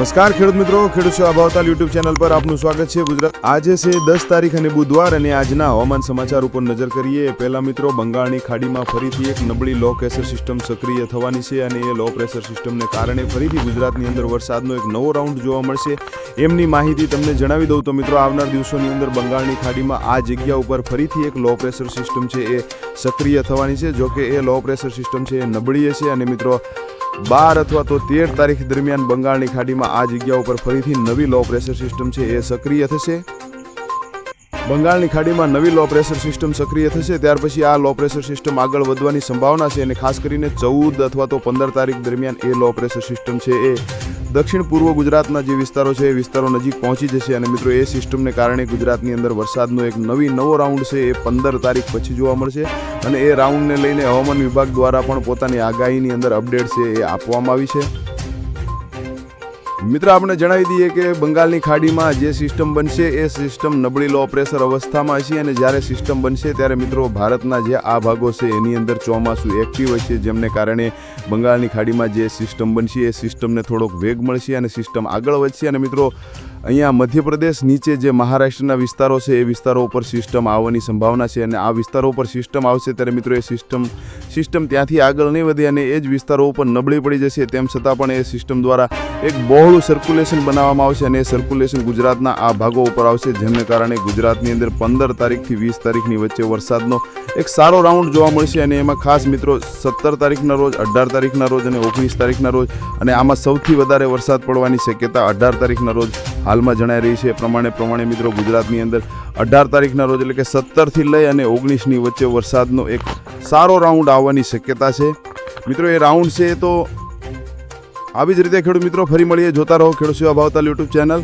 નમસ્કાર ખેડૂત મિત્રો, ખેડૂત સેવા ભાવતાલ યુટ્યુબ ચેનલ પર આપનું સ્વાગત છે ગુજરાત. આજે છે દસ તારીખ અને બુધવાર અને આજના હવામાન સમાચાર ઉપર નજર કરીએ. પહેલા મિત્રો, બંગાળની ખાડીમાં ફરીથી એક નબળી લો પ્રેશર સિસ્ટમ સક્રિય થવાની છે અને એ લો પ્રેશર સિસ્ટમને કારણે ફરીથી ગુજરાતની અંદર વરસાદનો એક નવો રાઉન્ડ જોવા મળશે. એમની માહિતી તમને જણાવી દઉં તો મિત્રો, આવનાર દિવસોની અંદર બંગાળની ખાડીમાં આ જગ્યા ઉપર ફરીથી એક લો પ્રેશર સિસ્ટમ છે એ સક્રિય થવાની છે. જોકે એ લો પ્રેશર સિસ્ટમ છે એ નબળીએ છે અને મિત્રો બાર અથવા તો તેર તારીખ દરમિયાન બંગાળની ખાડીમાં આ જગ્યા ઉપર ફરીથી નવી લો પ્રેશર સિસ્ટમ છે એ સક્રિય થશે. બંગાળની ખાડીમાં નવી લો પ્રેશર સિસ્ટમ સક્રિય થશે, ત્યાર પછી આ લો પ્રેશર સિસ્ટમ આગળ વધવાની સંભાવના છે અને ખાસ કરીને ચૌદ અથવા તો પંદર તારીખ દરમિયાન એ લો પ્રેશર સિસ્ટમ છે એ દક્ષિણ પૂર્વ ગુજરાતના જે વિસ્તારો છે એ વિસ્તારો નજીક પહોંચી જશે અને મિત્રો એ સિસ્ટમને કારણે ગુજરાતની અંદર વરસાદનો એક નવી નવો રાઉન્ડ છે એ પંદર તારીખ પછી જોવા મળશે અને એ રાઉન્ડને લઈને હવામાન વિભાગ દ્વારા પણ પોતાની આગાહીની અંદર અપડેટ છે એ આપવામાં આવી છે. મિત્રો, આપણે જણાવી દઈએ કે બંગાળની ખાડીમાં જે સિસ્ટમ બનશે એ સિસ્ટમ નબળી લો પ્રેશર અવસ્થામાં હશે અને જ્યારે સિસ્ટમ બનશે ત્યારે મિત્રો ભારતના જે આ ભાગો છે એની અંદર ચોમાસું એક્ટિવ હશે જેમને કારણે બંગાળની ખાડીમાં જે સિસ્ટમ બનશે એ સિસ્ટમને થોડોક વેગ મળશે અને સિસ્ટમ આગળ વધશે. અને મિત્રો અહીંયા મધ્યપ્રદેશ નીચે જે મહારાષ્ટ્રના વિસ્તારો છે, એ વિસ્તારો ઉપર સિસ્ટમ આવવાની સંભાવના છે અને આ વિસ્તારો ઉપર સિસ્ટમ આવશે ત્યારે મિત્રો એ સિસ્ટમ સિસ્ટમ ત્યાંથી આગળ નહીં વધે અને એ જ વિસ્તારો ઉપર નબળી પડી જશે. તેમ છતાં પણ એ સિસ્ટમ દ્વારા એક બહોળું સર્ક્યુલેશન બનાવવામાં આવશે અને એ સર્ક્યુલેશન ગુજરાતના આ ભાગો ઉપર આવશે જેમને કારણે ગુજરાતની અંદર પંદર તારીખથી વીસ તારીખની વચ્ચે વરસાદનો એક સારો રાઉન્ડ જોવા મળશે અને એમાં ખાસ મિત્રો સત્તર તારીખના રોજ, અઢાર તારીખના રોજ અને ઓગણીસ તારીખના રોજ અને આમાં સૌથી વધારે વરસાદ પડવાની શક્યતા અઢાર તારીખના રોજ હાલમાં જણાઈ રહી છે એ પ્રમાણે પ્રમાણે મિત્રો ગુજરાતની અંદર અઢાર તારીખના રોજ એટલે કે સત્તરથી લઈ અને ઓગણીસની વચ્ચે વરસાદનો એક સારો રાઉન્ડ આવવાની શક્યતા છે. મિત્રો, એ રાઉન્ડ છે તો આવી જ રીતે ખેડૂત મિત્રો ફરી મળીએ. જોતા રહો ખેડૂત સેવા ભાવતાલ યુટ્યુબ ચેનલ.